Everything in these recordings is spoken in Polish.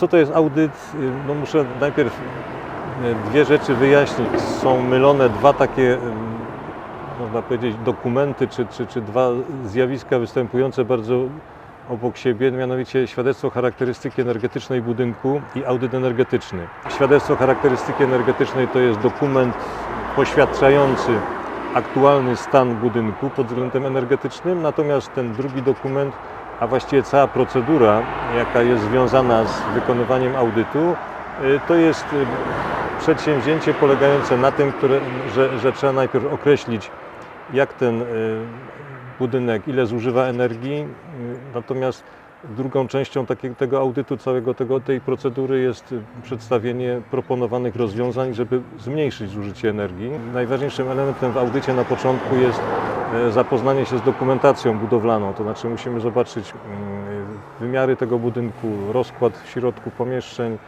Co to jest audyt? Y, No muszę najpierw y, dwie rzeczy wyjaśnić. Są mylone dwa takie, y, można powiedzieć, dokumenty, czy, czy, czy dwa zjawiska występujące bardzo obok siebie, mianowicie świadectwo charakterystyki energetycznej budynku i audyt energetyczny. Świadectwo charakterystyki energetycznej to jest dokument poświadczający aktualny stan budynku pod względem energetycznym, natomiast ten drugi dokument, a właściwie cała procedura, jaka jest związana z wykonywaniem audytu, y, to jest y, przedsięwzięcie polegające na tym, które, że, że trzeba najpierw określić, jak ten y, budynek, ile zużywa energii, natomiast drugą częścią takiego, tego audytu, całego tego, tej procedury jest przedstawienie proponowanych rozwiązań, żeby zmniejszyć zużycie energii. Najważniejszym elementem w audycie na początku jest e, zapoznanie się z dokumentacją budowlaną, to znaczy musimy zobaczyć mm, wymiary tego budynku, rozkład w środku pomieszczeń,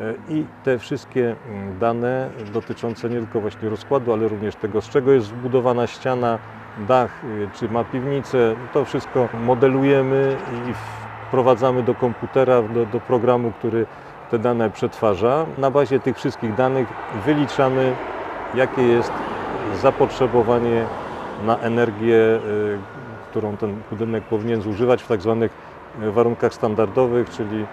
e, i te wszystkie mm, dane dotyczące nie tylko właśnie rozkładu, ale również tego, z czego jest zbudowana ściana, dach, y, czy ma piwnicę, to wszystko modelujemy i wprowadzamy do komputera, do, do programu, który te dane przetwarza. Na bazie tych wszystkich danych wyliczamy, jakie jest zapotrzebowanie na energię, y, którą ten budynek powinien zużywać w tak zwanych y, warunkach standardowych, czyli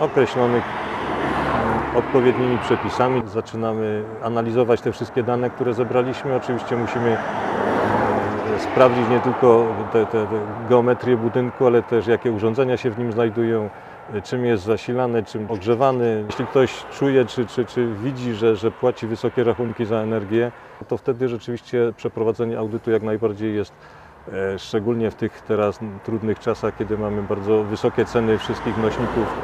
określonych mm, odpowiednimi przepisami. Zaczynamy analizować te wszystkie dane, które zebraliśmy. Oczywiście musimy sprawdzić nie tylko te, te, te geometrię budynku, ale też jakie urządzenia się w nim znajdują, czym jest zasilany, czym ogrzewany. Jeśli ktoś czuje czy, czy, czy widzi, że, że płaci wysokie rachunki za energię, to wtedy rzeczywiście przeprowadzenie audytu jak najbardziej jest e, szczególnie w tych teraz trudnych czasach, kiedy mamy bardzo wysokie ceny wszystkich nośników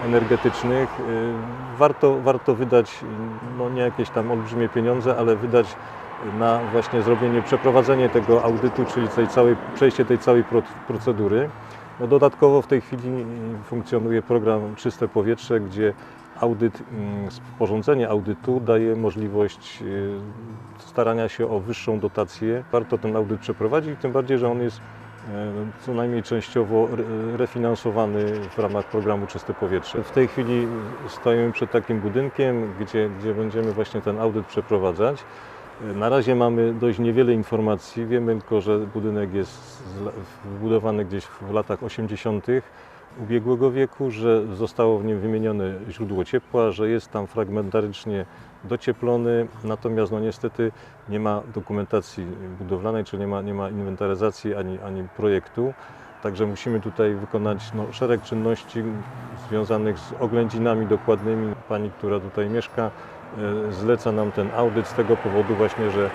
energetycznych, y, warto, warto wydać no nie jakieś tam olbrzymie pieniądze, ale wydać na właśnie zrobienie, przeprowadzenie tego audytu, czyli tej całej, przejście tej całej pro- procedury. No dodatkowo w tej chwili funkcjonuje program Czyste Powietrze, gdzie audyt, mm, sporządzenie audytu daje możliwość y, starania się o wyższą dotację. Warto ten audyt przeprowadzić, tym bardziej, że on jest e, co najmniej częściowo re- refinansowany w ramach programu Czyste Powietrze. W tej chwili stoimy przed takim budynkiem, gdzie, gdzie będziemy właśnie ten audyt przeprowadzać. Na razie mamy dość niewiele informacji. Wiemy tylko, że budynek jest wybudowany gdzieś w latach 80. ubiegłego wieku, że zostało w nim wymienione źródło ciepła, że jest tam fragmentarycznie docieplony, natomiast no niestety nie ma dokumentacji budowlanej, czy nie ma, nie ma inwentaryzacji ani, ani projektu. Także musimy tutaj wykonać no, szereg czynności związanych z oględzinami dokładnymi. Pani, która tutaj mieszka, zleca nam ten audyt z tego powodu właśnie, że e,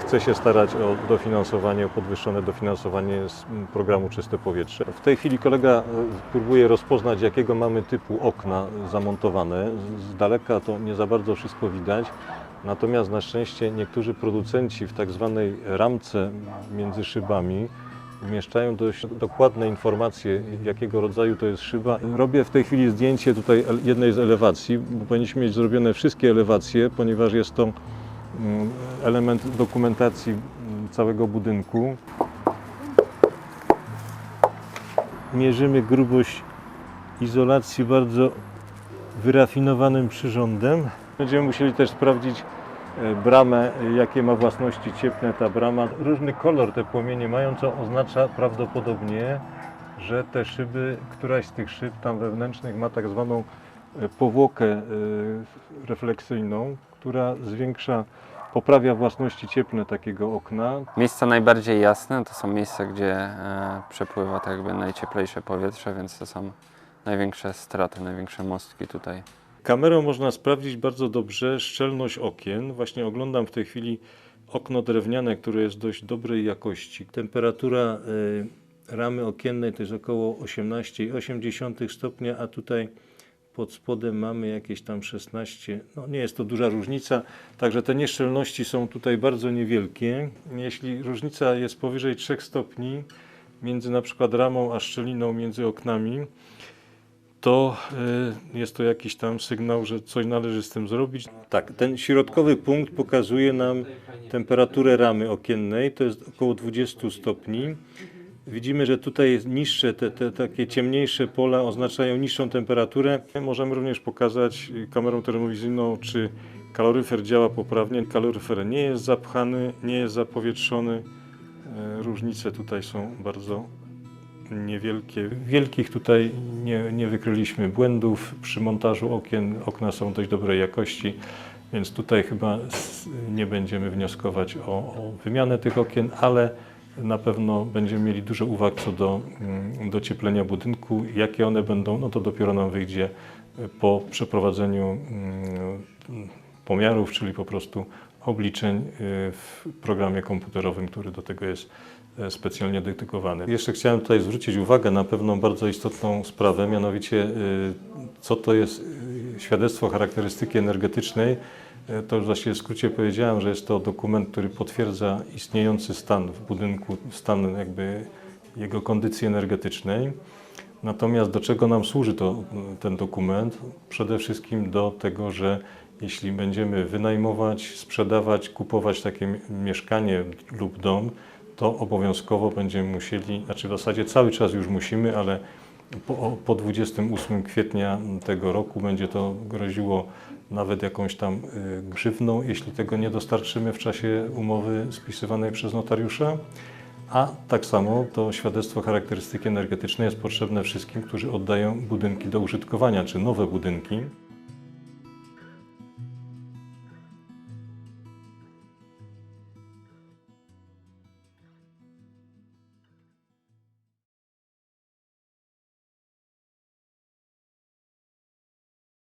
chce się starać o dofinansowanie, o podwyższone dofinansowanie z programu Czyste Powietrze. W tej chwili kolega e, próbuje rozpoznać, jakiego mamy typu okna zamontowane. Z daleka to nie za bardzo wszystko widać. Natomiast na szczęście niektórzy producenci w tak zwanej ramce między szybami umieszczają dość dokładne informacje, jakiego rodzaju to jest szyba. Robię w tej chwili zdjęcie tutaj jednej z elewacji, bo powinniśmy mieć zrobione wszystkie elewacje, ponieważ jest to mm, element dokumentacji mm, całego budynku. Mierzymy grubość izolacji bardzo wyrafinowanym przyrządem. Będziemy musieli też sprawdzić bramę, e, jakie ma własności cieplne ta brama. Różny kolor te płomienie mają, co oznacza prawdopodobnie, że te szyby, któraś z tych szyb tam wewnętrznych ma tak zwaną e, powłokę e, refleksyjną, która zwiększa, poprawia własności cieplne takiego okna. Miejsca najbardziej jasne to są miejsca, gdzie przepływa tak jakby najcieplejsze powietrze, więc to są największe straty, największe mostki tutaj. Kamerą można sprawdzić bardzo dobrze szczelność okien. Właśnie oglądam w tej chwili okno drewniane, które jest dość dobrej jakości. Temperatura y, ramy okiennej to jest około 18,8 stopnia, a tutaj pod spodem mamy jakieś tam 16. No nie jest to duża różnica, także te nieszczelności są tutaj bardzo niewielkie. Jeśli różnica jest powyżej 3 stopni między na przykład ramą a szczeliną między oknami, to y, jest to jakiś tam sygnał, że coś należy z tym zrobić. Tak, ten środkowy punkt pokazuje nam temperaturę ramy okiennej, to jest około 20 stopni. Widzimy, że tutaj niższe, te, te takie ciemniejsze pola oznaczają niższą temperaturę. Możemy również pokazać kamerą termowizyjną, czy kaloryfer działa poprawnie. Kaloryfer nie jest zapchany, nie jest zapowietrzony. E, Różnice tutaj są bardzo niewielkie. Wielkich tutaj nie, nie wykryliśmy błędów przy montażu okien. Okna są dość dobrej jakości, więc tutaj chyba nie będziemy wnioskować o, o wymianę tych okien, ale na pewno będziemy mieli dużo uwag co do mm, docieplenia budynku. Jakie one będą, no to dopiero nam wyjdzie po przeprowadzeniu mm, pomiarów, czyli po prostu obliczeń y, w programie komputerowym, który do tego jest specjalnie dedykowany. Jeszcze chciałem tutaj zwrócić uwagę na pewną bardzo istotną sprawę, mianowicie y, co to jest y, świadectwo charakterystyki energetycznej. E, To już właściwie w skrócie powiedziałem, że jest to dokument, który potwierdza istniejący stan w budynku, stan jakby jego kondycji energetycznej. Natomiast do czego nam służy to, ten dokument? Przede wszystkim do tego, że jeśli będziemy wynajmować, sprzedawać, kupować takie mi- mieszkanie lub dom, to obowiązkowo będziemy musieli, znaczy w zasadzie cały czas już musimy, ale po, po 28 kwietnia tego roku będzie to groziło nawet jakąś tam y, grzywną, jeśli tego nie dostarczymy w czasie umowy spisywanej przez notariusza. A tak samo to świadectwo charakterystyki energetycznej jest potrzebne wszystkim, którzy oddają budynki do użytkowania, czy nowe budynki.